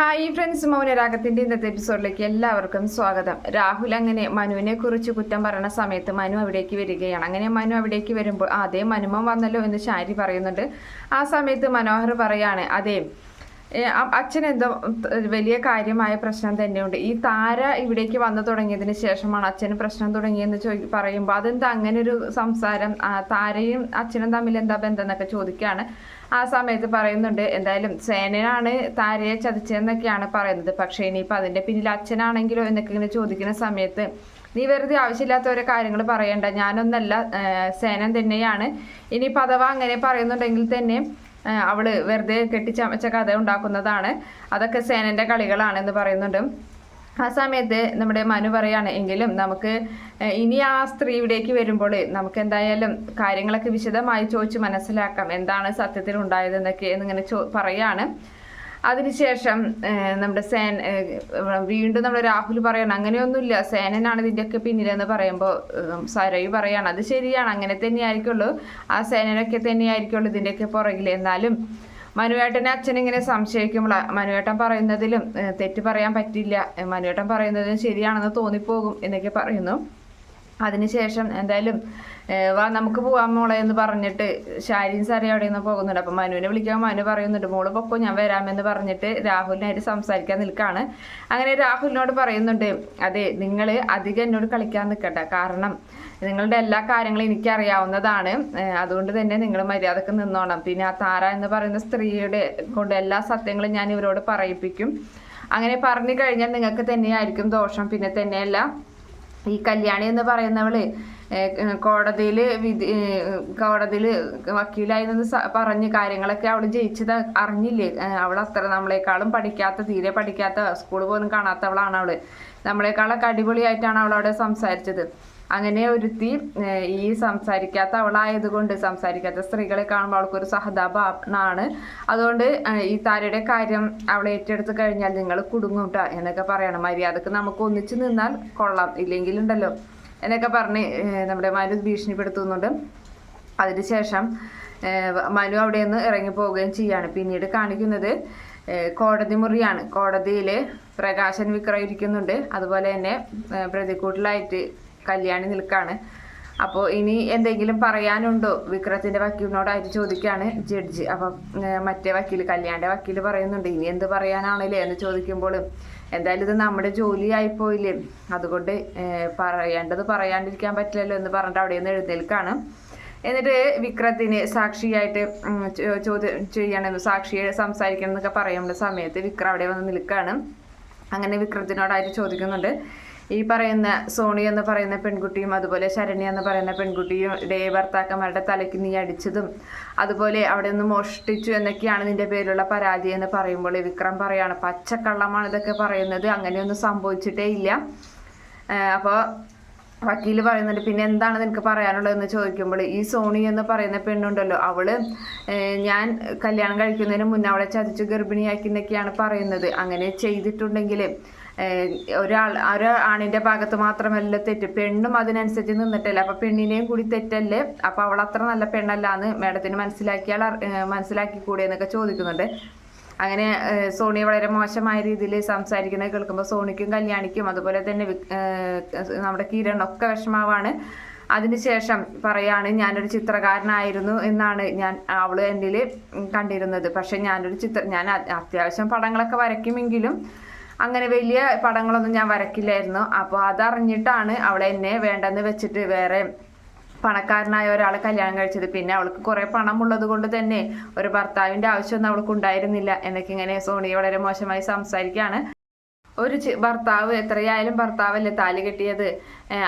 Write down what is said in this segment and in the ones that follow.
Hi friends മൗനരാഗത്തിന്റെ ഇന്നത്തെ എപ്പിസോഡിലേക്ക് എല്ലാവർക്കും സ്വാഗതം. രാഹുൽ അങ്ങനെ മനുവിനെ കുറിച്ച് കുറ്റം പറയുന്ന സമയത്ത് മനു അവിടേക്ക് വരികയാണ്. അങ്ങനെ മനു അവിടേക്ക് വരുമ്പോൾ അതേ മനുമം വന്നല്ലോ എന്ന് ശാരി പറയുന്നുണ്ട്. ആ സമയത്ത് മനോഹർ പറയാണ് അതെ അച്ഛൻ എന്തോ വലിയ കാര്യമായ പ്രശ്നം തന്നെയുണ്ട്. ഈ താര ഇവിടേക്ക് വന്നു തുടങ്ങിയതിന് ശേഷമാണ് അച്ഛന് പ്രശ്നം തുടങ്ങിയെന്ന് ചോദി പറയുമ്പോൾ അതെന്താ അങ്ങനെ ഒരു സംസാരം താരയും അച്ഛനും തമ്മിൽ എന്താ ബന്ധം എന്നൊക്കെ ചോദിക്കുകയാണ് ആ സമയത്ത് പറയുന്നുണ്ട് എന്തായാലും സേനയാണ് താരയെ ചതിച്ചതെന്നൊക്കെയാണ് പറയുന്നത്. പക്ഷേ ഇനിയിപ്പോൾ അതിന്റെ പിന്നിൽ അച്ഛനാണെങ്കിലോ എന്നൊക്കെ ഇങ്ങനെ ചോദിക്കുന്ന സമയത്ത് നീ വെറുതെ ആവശ്യമില്ലാത്ത ഓരോ കാര്യങ്ങൾ പറയണ്ട. ഞാനൊന്നല്ല ആ, സേനൻ തന്നെയാണ്. ഇനിയിപ്പോൾ അഥവാ അങ്ങനെ പറയുന്നുണ്ടെങ്കിൽ തന്നെ ആ, അവൾ വെറുതെ കെട്ടിച്ചമച്ച കഥ ഉണ്ടാക്കുന്നതാണ്. അതൊക്കെ സേനന്റെ കളികളാണെന്ന് പറയുന്നുണ്ട്. ആ സമയത്ത് നമ്മുടെ മനു പറയാണ് എങ്കിലും നമുക്ക് ഇനി ആ സ്ത്രീ ഇവിടേക്ക് വരുമ്പോൾ നമുക്ക് എന്തായാലും കാര്യങ്ങളൊക്കെ വിശദമായി ചോദിച്ച് മനസ്സിലാക്കാം. എന്താണ് സത്യത്തിൽ ഉണ്ടായതെന്നൊക്കെ എന്നിങ്ങനെ ചോ പറയാണ്. അതിനുശേഷം നമ്മുടെ സേൻ വീണ്ടും നമ്മുടെ രാഹുൽ പറയണം അങ്ങനെയൊന്നുമില്ല സേനനാണ് ഇതിന്റെയൊക്കെ പിന്നിലെന്ന് പറയുമ്പോൾ സരയു പറയാണ് അത് ശരിയാണ് അങ്ങനെ തന്നെയായിരിക്കുള്ളൂ. ആ സേനനൊക്കെ തന്നെയായിരിക്കുള്ളൂ ഇതിന്റെയൊക്കെ പുറകിൽ എന്നാലും മനുവേട്ടനെ അച്ഛൻ ഇങ്ങനെ സംശയിക്കുമ്പോൾ മനുവേട്ടൻ പറയുന്നതിലും തെറ്റ് പറയാൻ പറ്റില്ല. മനുവേട്ടൻ പറയുന്നതിലും ശരിയാണെന്ന് തോന്നിപ്പോകും എന്നൊക്കെ പറയുന്നു. അതിനുശേഷം എന്തായാലും വാ നമുക്ക് പോവാം മോളെ എന്ന് പറഞ്ഞിട്ട് ഷാരീൻ സാറി അവിടെ നിന്ന് പോകുന്നുണ്ട്. അപ്പം മനുവിനെ വിളിക്കാൻ മനു പറയുന്നുണ്ട് മോൾ പൊക്കോ ഞാൻ വരാമെന്ന് പറഞ്ഞിട്ട് രാഹുലിനായിട്ട് സംസാരിക്കാൻ നിൽക്കുകയാണ് അങ്ങനെ രാഹുലിനോട് പറയുന്നുണ്ട് അതെ നിങ്ങൾ അധികം എന്നോട് കളിക്കാൻ നിൽക്കട്ടെ കാരണം നിങ്ങളുടെ എല്ലാ കാര്യങ്ങളും എനിക്കറിയാവുന്നതാണ്. അതുകൊണ്ട് തന്നെ നിങ്ങൾ മര്യാദയ്ക്ക് നിന്നോണം. പിന്നെ ആ താര എന്ന് പറയുന്ന സ്ത്രീയുടെ കൊണ്ട് എല്ലാ സത്യങ്ങളും ഞാൻ ഇവരോട് പറയിപ്പിക്കും. അങ്ങനെ പറഞ്ഞു കഴിഞ്ഞാൽ നിങ്ങൾക്ക് തന്നെയായിരിക്കും ദോഷം. പിന്നെ തന്നെയല്ല ഈ കല്യാണി എന്ന് പറയുന്നവൾ കോടതിയിൽ വിധി കോടതിയിൽ വക്കീലായി നിന്ന് പറഞ്ഞ് കാര്യങ്ങളൊക്കെ അവൾ ജയിച്ചത് അറിഞ്ഞില്ലേ? അവൾ അത്ര നമ്മളെക്കാളും പഠിക്കാത്ത തീരെ പഠിക്കാത്ത സ്കൂൾ പോലും കാണാത്തവളാണ് അവൾ. നമ്മളെക്കാളൊക്കെ അടിപൊളിയായിട്ടാണ് അവൾ അവിടെ സംസാരിച്ചത്. അങ്ങനെ ഒരുത്തി ഈ സംസാരിക്കാത്ത അവളായതുകൊണ്ട് സംസാരിക്കാത്ത സ്ത്രീകളെ കാണുമ്പോൾ അവൾക്കൊരു സഹതാപാണ് അതുകൊണ്ട് ഈ താരയുടെ കാര്യം അവളെ ഏറ്റെടുത്ത് കഴിഞ്ഞാൽ നിങ്ങൾ കുടുങ്ങും എന്നൊക്കെ പറയണം. മര്യാദയ്ക്ക് നമുക്ക് ഒന്നിച്ച് നിന്നാൽ കൊള്ളാം. ഇല്ലെങ്കിലുണ്ടല്ലോ. എന്നൊക്കെ പറഞ്ഞ് നമ്മുടെ മനു ഭീഷണിപ്പെടുത്തുന്നുണ്ട്. അതിനുശേഷം മനു അവിടെ നിന്ന് ഇറങ്ങി പോവുകയും ചെയ്യാണ്. പിന്നീട് കാണിക്കുന്നത് കോടതി മുറിയാണ്. കോടതിയിൽ പ്രകാശൻ വിക്രം ഇരിക്കുന്നുണ്ട് അതുപോലെ തന്നെ പ്രതിക്കൂട്ടിലായിട്ട് കല്യാണി നിൽക്കാണ്. അപ്പോൾ ഇനി എന്തെങ്കിലും പറയാനുണ്ടോ? വിക്രത്തിന്റെ വക്കീലിനോടായിട്ട് ചോദിക്കുകയാണ് ജഡ്ജി. അപ്പം മറ്റേ വക്കീൽ കല്യാണിന്റെ വക്കീൽ പറയുന്നുണ്ട് ഇനി എന്ത് പറയാനാണല്ലേ? എന്ന് ചോദിക്കുമ്പോൾ എന്തായാലും ഇത് നമ്മുടെ ജോലിയായി ആയിപ്പോയില്ലേ അതുകൊണ്ട് പറയേണ്ടത് പറയാണ്ടിരിക്കാൻ പറ്റില്ലല്ലോ എന്ന് പറഞ്ഞിട്ട് അവിടെ നിന്ന് എഴുന്നേൽക്കാണ്. എന്നിട്ട് വിക്രത്തിന് സാക്ഷിയായിട്ട് ചോദ്യം ചെയ്യണം സാക്ഷിയെ സംസാരിക്കണം എന്നൊക്കെ പറയുന്ന സമയത്ത് വിക്രം അവിടെ വന്ന് നിൽക്കുകയാണ് അങ്ങനെ വിക്രത്തിനോടായിട്ട് ചോദിക്കുന്നുണ്ട് ഈ പറയുന്ന സോണി എന്ന് പറയുന്ന പെൺകുട്ടിയും അതുപോലെ ശരണ്യ എന്ന് പറയുന്ന പെൺകുട്ടിയും ഇടയെ ഭർത്താക്കന്മാരുടെ തലയ്ക്ക് നീ അടിച്ചതും അതുപോലെ അവിടെ നിന്ന് മോഷ്ടിച്ചു എന്നൊക്കെയാണ് നിന്റെ പേരിലുള്ള പരാതി എന്ന് പറയുമ്പോൾ വിക്രം പറയാണ്. പച്ചക്കള്ളമാണ് ഇതൊക്കെ പറയുന്നത്. അങ്ങനെയൊന്നും സംഭവിച്ചിട്ടേ ഇല്ല. അപ്പോൾ വക്കീൽ പറയുന്നുണ്ട് പിന്നെ എന്താണ് നിനക്ക് പറയാനുള്ളതെന്ന് ചോദിക്കുമ്പോൾ ഈ സോണി എന്ന് പറയുന്ന പെണ്ണുണ്ടല്ലോ അവൾ ഞാൻ കല്യാണം കഴിക്കുന്നതിന് മുന്നേ അവളെ ചതിച്ച് ഗർഭിണിയാക്കി എന്നൊക്കെയാണ് പറയുന്നത്. അങ്ങനെ ചെയ്തിട്ടുണ്ടെങ്കിൽ ഒരാൾ ഒരു ആണിന്റെ ഭാഗത്ത് മാത്രമല്ല തെറ്റ് പെണ്ണും അതിനനുസരിച്ച് നിന്നിട്ടല്ല? അപ്പൊ പെണ്ണിനെയും കൂടി തെറ്റല്ലേ? അപ്പൊ അവൾ അത്ര നല്ല പെണ്ണല്ല എന്ന് മേഡത്തിന് മനസ്സിലാക്കിയാൽ മനസ്സിലാക്കി കൂടെ എന്നൊക്കെ ചോദിക്കുന്നുണ്ട്. അങ്ങനെ സോണി വളരെ മോശമായ രീതിയിൽ സംസാരിക്കുന്നത് കേൾക്കുമ്പോൾ സോണിക്കും കല്യാണിക്കും അതുപോലെ തന്നെ നമ്മുടെ കിരണൊക്കെ വിഷമാവാണ്. അതിനുശേഷം പറയാണ് ഞാനൊരു ചിത്രകാരനായിരുന്നു എന്നാണ് ഞാൻ അവൾ എന്നിൽ കണ്ടിരുന്നത്. പക്ഷെ ഞാനൊരു ചിത്ര ഞാൻ അത്യാവശ്യം പടങ്ങളൊക്കെ വരയ്ക്കുമെങ്കിലും അങ്ങനെ വലിയ പടങ്ങളൊന്നും ഞാൻ വരക്കില്ലായിരുന്നു അപ്പോൾ അതറിഞ്ഞിട്ടാണ് അവൾ എന്നെ വേണ്ടെന്ന് വെച്ചിട്ട് വേറെ പണക്കാരനായ ഒരാളെ കല്യാണം കഴിച്ചത്. പിന്നെ അവൾക്ക് കുറെ പണം ഉള്ളത് കൊണ്ട് തന്നെ ഒരു ഭർത്താവിന്റെ ആവശ്യമൊന്നും അവൾക്ക് ഉണ്ടായിരുന്നില്ല എന്നൊക്കെ ഇങ്ങനെ സോണി വളരെ മോശമായി സംസാരിക്കുകയാണ്. ഒരു ഭർത്താവ് എത്രയായാലും ഭർത്താവല്ലേ താലി കെട്ടിയത്?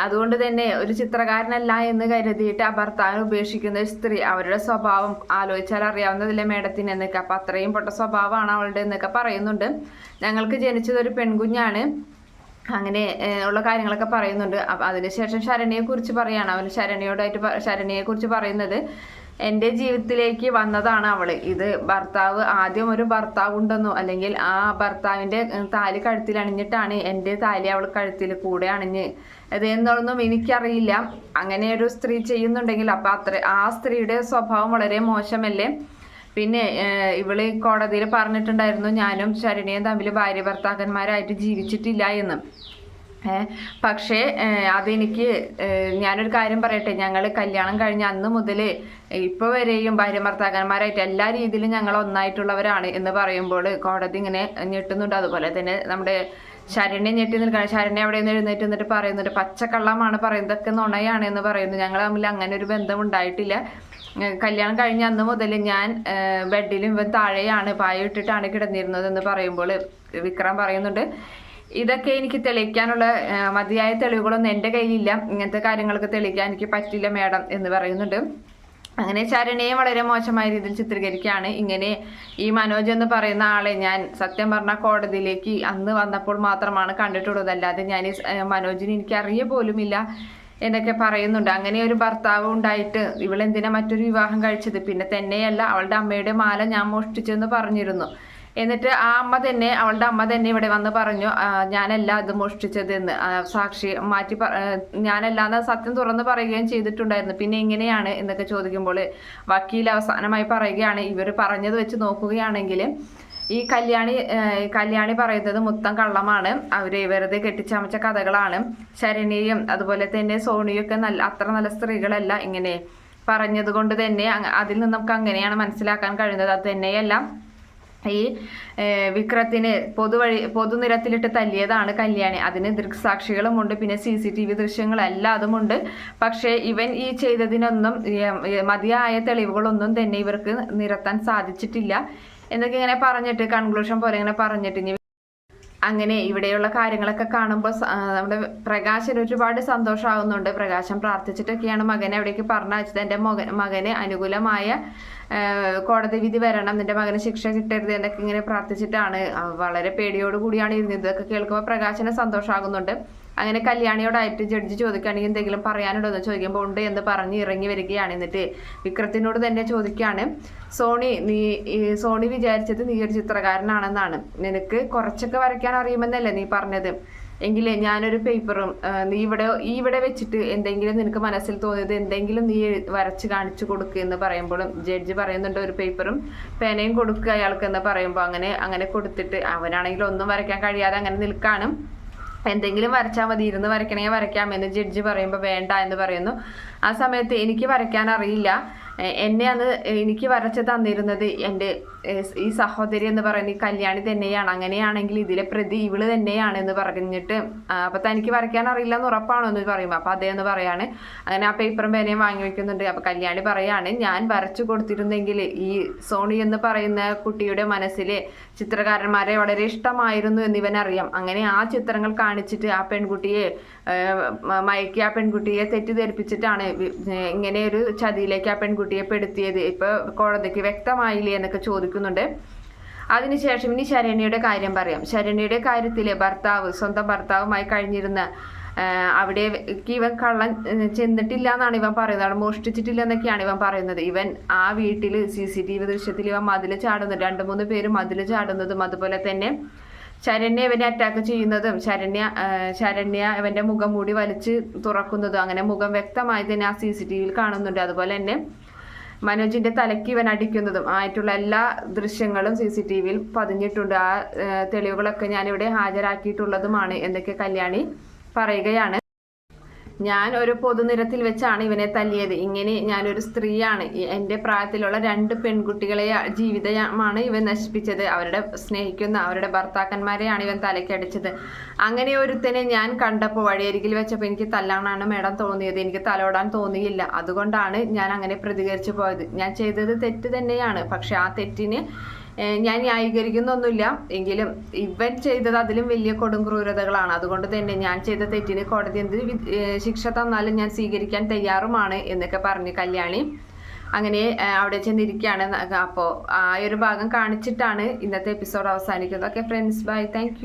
അതുകൊണ്ട് തന്നെ ഒരു ചിത്രകാരനല്ല എന്ന് കരുതിയിട്ട് ആ ഭർത്താവിനെ ഉപേക്ഷിക്കുന്ന ഒരു സ്ത്രീ അവരുടെ സ്വഭാവം ആലോചിച്ചാൽ അറിയാവുന്നതില്ലേ മേഡത്തിന് എന്നൊക്കെ. അപ്പൊ അത്രയും പൊട്ട സ്വഭാവമാണ് അവളുടെ എന്നൊക്കെ പറയുന്നുണ്ട്. ഞങ്ങൾക്ക് ജനിച്ചത് ഒരു പെൺകുഞ്ഞാണ്. അങ്ങനെ ഉള്ള കാര്യങ്ങളൊക്കെ പറയുന്നുണ്ട്. അതിനുശേഷം ശരണിയെ കുറിച്ച് പറയാണ്. അവൻ ശരണിയോടായിട്ട് ശരണിയെ കുറിച്ച് പറയുന്നത്. എന്റെ ജീവിതത്തിലേക്ക് വന്നതാണ് അവൾ. ഇത് ഭർത്താവ് ആദ്യം ഒരു ഭർത്താവ് ഉണ്ടെന്നോ അല്ലെങ്കിൽ ആ ഭർത്താവിന്റെ താലി കഴുത്തിൽ അണിഞ്ഞിട്ടാണ് എന്റെ താലി അവൾ കഴുത്തിൽ കൂടെ അണിഞ്ഞ്. അത് എന്നൊന്നും എനിക്കറിയില്ല. അങ്ങനെ ഒരു സ്ത്രീ ചെയ്യുന്നുണ്ടെങ്കിൽ അപ്പൊ അത്ര ആ സ്ത്രീയുടെ സ്വഭാവം വളരെ മോശമല്ലേ? പിന്നെ ഇവൾ കോടതിയിൽ പറഞ്ഞിട്ടുണ്ടായിരുന്നു ഞാനും ശരണിയും തമ്മിൽ ഭാര്യ ഭർത്താക്കന്മാരായിട്ട് ജീവിച്ചിട്ടില്ല എന്ന്. പക്ഷേ അതെനിക്ക് ഞാനൊരു കാര്യം പറയട്ടെ. ഞങ്ങൾ കല്യാണം കഴിഞ്ഞ അന്ന് മുതൽ ഇപ്പോൾ വരെയും ഭാര്യ ഭർത്താക്കന്മാരായിട്ട് എല്ലാ രീതിയിലും ഞങ്ങൾ ഒന്നായിട്ടുള്ളവരാണ് എന്ന് പറയുമ്പോൾ കോടതി ഇങ്ങനെ ഞെട്ടുന്നുണ്ട്. അതുപോലെ തന്നെ നമ്മുടെ ശരണ്യെ ഞെട്ടി നിൽക്കണം ശരണ്യ അവിടെ നിന്ന് എഴുന്നേറ്റ് നിന്നിട്ട് പറയുന്നുണ്ട്. പച്ചക്കള്ളമാണ് പറയുന്നതൊക്കെ നുണയാണ് എന്ന് പറയുന്നു. ഞങ്ങൾ തമ്മിൽ അങ്ങനെ ഒരു ബന്ധം ഉണ്ടായിട്ടില്ല. കല്യാണം കഴിഞ്ഞ അന്ന് മുതൽ ഞാൻ ബെഡിലും താഴെയാണ് പായ ഇട്ടിട്ടാണ് കിടന്നിരുന്നത് എന്ന് പറയുമ്പോൾ വിക്രം പറയുന്നുണ്ട്. ഇതൊക്കെ എനിക്ക് തെളിയിക്കാനുള്ള മതിയായ തെളിവുകളൊന്നും എന്റെ കയ്യിലില്ല. ഇങ്ങനത്തെ കാര്യങ്ങളൊക്കെ തെളിയിക്കാൻ എനിക്ക് പറ്റില്ല മേഡം എന്ന് പറയുന്നുണ്ട്. അങ്ങനെ ശരണയെ വളരെ മോശമായ രീതിയിൽ ചിത്രീകരിക്കുകയാണ്. ഇങ്ങനെ ഈ മനോജ് എന്ന് പറയുന്ന ആളെ ഞാൻ സത്യം പറഞ്ഞ കോടതിയിലേക്ക് അന്ന് വന്നപ്പോൾ മാത്രമാണ് കണ്ടിട്ടുള്ളത്. അല്ലാതെ ഞാൻ മനോജിനെ എനിക്ക് അറിയ പോലുമില്ല എന്നൊക്കെ പറയുന്നുണ്ട്. അങ്ങനെ ഒരു ഭർത്താവ് ഉണ്ടായിട്ട് ഇവളെന്തിനാ മറ്റൊരു വിവാഹം കഴിച്ചത്? പിന്നെ തന്നെയല്ല അവളുടെ അമ്മയുടെ മാല ഞാൻ മോഷ്ടിച്ചെന്ന് പറഞ്ഞിരുന്നു. എന്നിട്ട് ആ അമ്മ തന്നെ അവളുടെ അമ്മ തന്നെ ഇവിടെ വന്ന് പറഞ്ഞു "ആ, ഞാനല്ല ഇത് മോഷ്ടിച്ചത് എന്ന് സാക്ഷി മാറ്റി ഞാനല്ലാന്ന് സത്യം തുറന്ന് പറയുകയും ചെയ്തിട്ടുണ്ടായിരുന്നു. പിന്നെ എങ്ങനെയാണ്? എന്നൊക്കെ ചോദിക്കുമ്പോൾ വക്കീൽ അവസാനമായി പറയുകയാണ് ഇവർ പറഞ്ഞത് വെച്ച് നോക്കുകയാണെങ്കിൽ ഈ കല്യാണി കല്യാണി പറയുന്നത് മൊത്തം കള്ളമാണ്. അവർ വെറുതെ കെട്ടിച്ചമച്ച കഥകളാണ്. ശരണിയും അതുപോലെ തന്നെ സോണിയും ഒക്കെ നല്ല അത്ര നല്ല സ്ത്രീകളല്ല. ഇങ്ങനെ പറഞ്ഞത് കൊണ്ട് തന്നെ അതിൽ നിന്ന് നമുക്ക് അങ്ങനെയാണ് മനസ്സിലാക്കാൻ കഴിയുന്നത്. അത് തന്നെയല്ല ഈ വിക്രത്തിന് പൊതുവഴി പൊതുനിരത്തിലിട്ട് തല്ലിയതാണ് കല്യാണി. അതിന് ദൃക്സാക്ഷികളുമുണ്ട് പിന്നെ സി സി ടി വി ദൃശ്യങ്ങളെല്ലാതുമുണ്ട് പക്ഷേ ഇവൻ ഈ ചെയ്തതിനൊന്നും മതിയായ തെളിവുകളൊന്നും തന്നെ ഇവർക്ക് നിരത്താൻ സാധിച്ചിട്ടില്ല. എന്നൊക്കെ ഇങ്ങനെ പറഞ്ഞിട്ട് കൺക്ലൂഷൻ പോലെ ഇങ്ങനെ പറഞ്ഞിട്ട് അങ്ങനെ ഇവിടെയുള്ള കാര്യങ്ങളൊക്കെ കാണുമ്പോൾ നമ്മുടെ പ്രകാശന് ഒരുപാട് സന്തോഷമാകുന്നുണ്ട് പ്രകാശൻ പ്രാർത്ഥിച്ചിട്ടൊക്കെയാണ് മകനെ അവിടേക്ക് പറഞ്ഞയച്ചത്. എന്റെ മകൻ മകന് അനുകൂലമായ കോടതി വിധി വരണം നിന്റെ മകന് ശിക്ഷ കിട്ടരുത് എന്നൊക്കെ ഇങ്ങനെ പ്രാർത്ഥിച്ചിട്ടാണ്. വളരെ പേടിയോടുകൂടിയാണ് ഇരുന്നത്. ഇതൊക്കെ കേൾക്കുമ്പോൾ പ്രകാശന് സന്തോഷമാകുന്നുണ്ട് അങ്ങനെ കല്യാണിയോടായിട്ട് ജഡ്ജി ചോദിക്കുകയാണെങ്കിൽ എന്തെങ്കിലും പറയാനുണ്ടോ എന്ന് ചോദിക്കുമ്പോൾ ഉണ്ട് എന്ന് പറഞ്ഞ് ഇറങ്ങി വരികയാണ്. എന്നിട്ട് വിക്രത്തിനോട് തന്നെ ചോദിക്കുകയാണ് സോണി നീ സോണി വിചാരിച്ചത് നീ ഒരു ചിത്രകാരനാണെന്നാണ്. നിനക്ക് കുറച്ചൊക്കെ വരയ്ക്കാൻ അറിയുമെന്നല്ലേ നീ പറഞ്ഞത്. എങ്കിലേ ഞാനൊരു പേപ്പറും നീ ഇവിടെ ഈ ഇവിടെ വെച്ചിട്ട് എന്തെങ്കിലും നിനക്ക് മനസ്സിൽ തോന്നിയത് എന്തെങ്കിലും നീ വരച്ച് കാണിച്ചു കൊടുക്കുക എന്ന് പറയുമ്പോഴും ജഡ്ജ് പറയുന്നുണ്ട് ഒരു പേപ്പറും പേനയും കൊടുക്കുക അയാൾക്ക് എന്ന് പറയുമ്പോൾ. അങ്ങനെ അങ്ങനെ കൊടുത്തിട്ട് അവനാണെങ്കിൽ ഒന്നും വരയ്ക്കാൻ കഴിയാതെ അങ്ങനെ നിൽക്കാണ്. എന്തെങ്കിലും വരച്ചാൽ മതി ഇരുന്ന് വരയ്ക്കണമെങ്കിൽ വരയ്ക്കാമെന്ന് ജഡ്ജ് പറയുമ്പോൾ വേണ്ട എന്ന് പറയുന്നു. ആ സമയത്ത് എനിക്ക് വരയ്ക്കാൻ അറിയില്ല. എന്നെ അന്ന് എനിക്ക് വരച്ച് തന്നിരുന്നത് എന്റെ ഈ സഹോദരി എന്ന് പറയുന്ന ഈ കല്യാണി തന്നെയാണ്. അങ്ങനെയാണെങ്കിൽ ഇതിലെ പ്രതി ഇവൾ തന്നെയാണ് എന്ന് പറഞ്ഞിട്ട് അപ്പൊ തനിക്ക് വരയ്ക്കാൻ അറിയില്ല എന്ന് ഉറപ്പാണോ എന്ന് പറയുമ്പോൾ അപ്പൊ അതേ എന്ന് പറയാണ് അങ്ങനെ ആ പേപ്പറും പേനയും വാങ്ങി വെക്കുന്നുണ്ട്. അപ്പൊ കല്യാണി പറയാണ് ഞാൻ വരച്ചു കൊടുത്തിരുന്നെങ്കിൽ ഈ സോണി എന്ന് പറയുന്ന കുട്ടിയുടെ മനസ്സിൽ ചിത്രകാരന്മാരെ വളരെ ഇഷ്ടമായിരുന്നു എന്ന് ഇവനറിയാം അങ്ങനെ ആ ചിത്രങ്ങൾ കാണിച്ചിട്ട് ആ പെൺകുട്ടിയെ മയക്കി ആ പെൺകുട്ടിയെ തെറ്റിദ്ധരിപ്പിച്ചിട്ടാണ് ഇങ്ങനെ ഒരു ചതിയിലേക്ക് ആ പെൺകുട്ടിയെ പെടുത്തിയത് ഇപ്പൊ കോടതിക്ക് വ്യക്തമായില്ലേ എന്നൊക്കെ ചോദിക്കുന്നുണ്ട്. അതിനുശേഷം ഇനി ശരണ്യയുടെ കാര്യം പറയാം. ശരണ്യയുടെ കാര്യത്തിൽ ഭർത്താവ് സ്വന്തം ഭർത്താവുമായി കഴിഞ്ഞിരുന്ന അവിടെ ഇവൻ കള്ളൻ ചെന്നിട്ടില്ല എന്നാണ് ഇവൻ പറയുന്നത്. അവിടെ മോഷ്ടിച്ചിട്ടില്ല എന്നൊക്കെയാണ് ഇവൻ പറയുന്നത്. ഇവൻ ആ വീട്ടിൽ സി സി ടി വി ദൃശ്യത്തിൽ ഇവൻ മതിൽ ചാടുന്നത്. രണ്ട് മൂന്ന് പേര് മതിൽ ചാടുന്നതും അതുപോലെ തന്നെ ശരണ്യ ഇവനെ അറ്റാക്ക് ചെയ്യുന്നതും ശരണ്യ ശരണ്യ ഇവന്റെ മുഖം മൂടി വലിച്ച് തുറക്കുന്നതും അങ്ങനെ മുഖം വ്യക്തമായി തന്നെ ആ സി സി ടി വിയിൽ കാണുന്നുണ്ട്. അതുപോലെ തന്നെ മനോജിന്റെ തലയ്ക്ക് ഇവൻ അടിക്കുന്നതും ആയിട്ടുള്ള എല്ലാ ദൃശ്യങ്ങളും സി സി ടി വിയിൽ പതിഞ്ഞിട്ടുണ്ട്. ആ തെളിവുകളൊക്കെ ഞാനിവിടെ ഹാജരാക്കിയിട്ടുള്ളതുമാണ്. എന്നൊക്കെ കല്യാണി പറയുകയാണ്. ഞാൻ ഒരു പൊതുനിരത്തിൽ വെച്ചാണ് ഇവനെ തല്ലിയത്. ഇങ്ങനെ ഞാനൊരു സ്ത്രീയാണ്. എന്റെ പ്രായത്തിലുള്ള രണ്ട് പെൺകുട്ടികളെ ജീവിതമാണ് ഇവൻ നശിപ്പിച്ചത്. അവരുടെ സ്നേഹിക്കുന്ന അവരുടെ ഭർത്താക്കന്മാരെയാണ് ഇവൻ തലക്കടിച്ചത് അങ്ങനെ ഒരുത്തനെ ഞാൻ കണ്ടപ്പോൾ വഴിയരികിൽ വെച്ചപ്പോൾ എനിക്ക് തല്ലാനാണ് മേഡം തോന്നിയത്. എനിക്ക് തലോടാൻ തോന്നിയില്ല. അതുകൊണ്ടാണ് ഞാൻ അങ്ങനെ പ്രതികരിച്ചു പോയത്. ഞാൻ ചെയ്തത് തെറ്റ് തന്നെയാണ്. പക്ഷെ ആ തെറ്റിന് ഞാൻ ന്യായീകരിക്കുന്നൊന്നുമില്ല. എങ്കിലും ഇവൻ ചെയ്തത് അതിലും വലിയ കൊടും ക്രൂരതകളാണ്. അതുകൊണ്ട് തന്നെ ഞാൻ ചെയ്ത തെറ്റിന് കോടതി എന്ത് ശിക്ഷ തന്നാലും ഞാൻ സ്വീകരിക്കാൻ തയ്യാറുമാണ് എന്നൊക്കെ പറഞ്ഞ് കല്യാണി. അങ്ങനെ അവിടെ ചെന്നിരിക്കുകയാണ്. അപ്പോൾ ആ ഒരു ഭാഗം കാണിച്ചിട്ടാണ് ഇന്നത്തെ എപ്പിസോഡ് അവസാനിക്കുന്നത്. Okay friends bye. താങ്ക്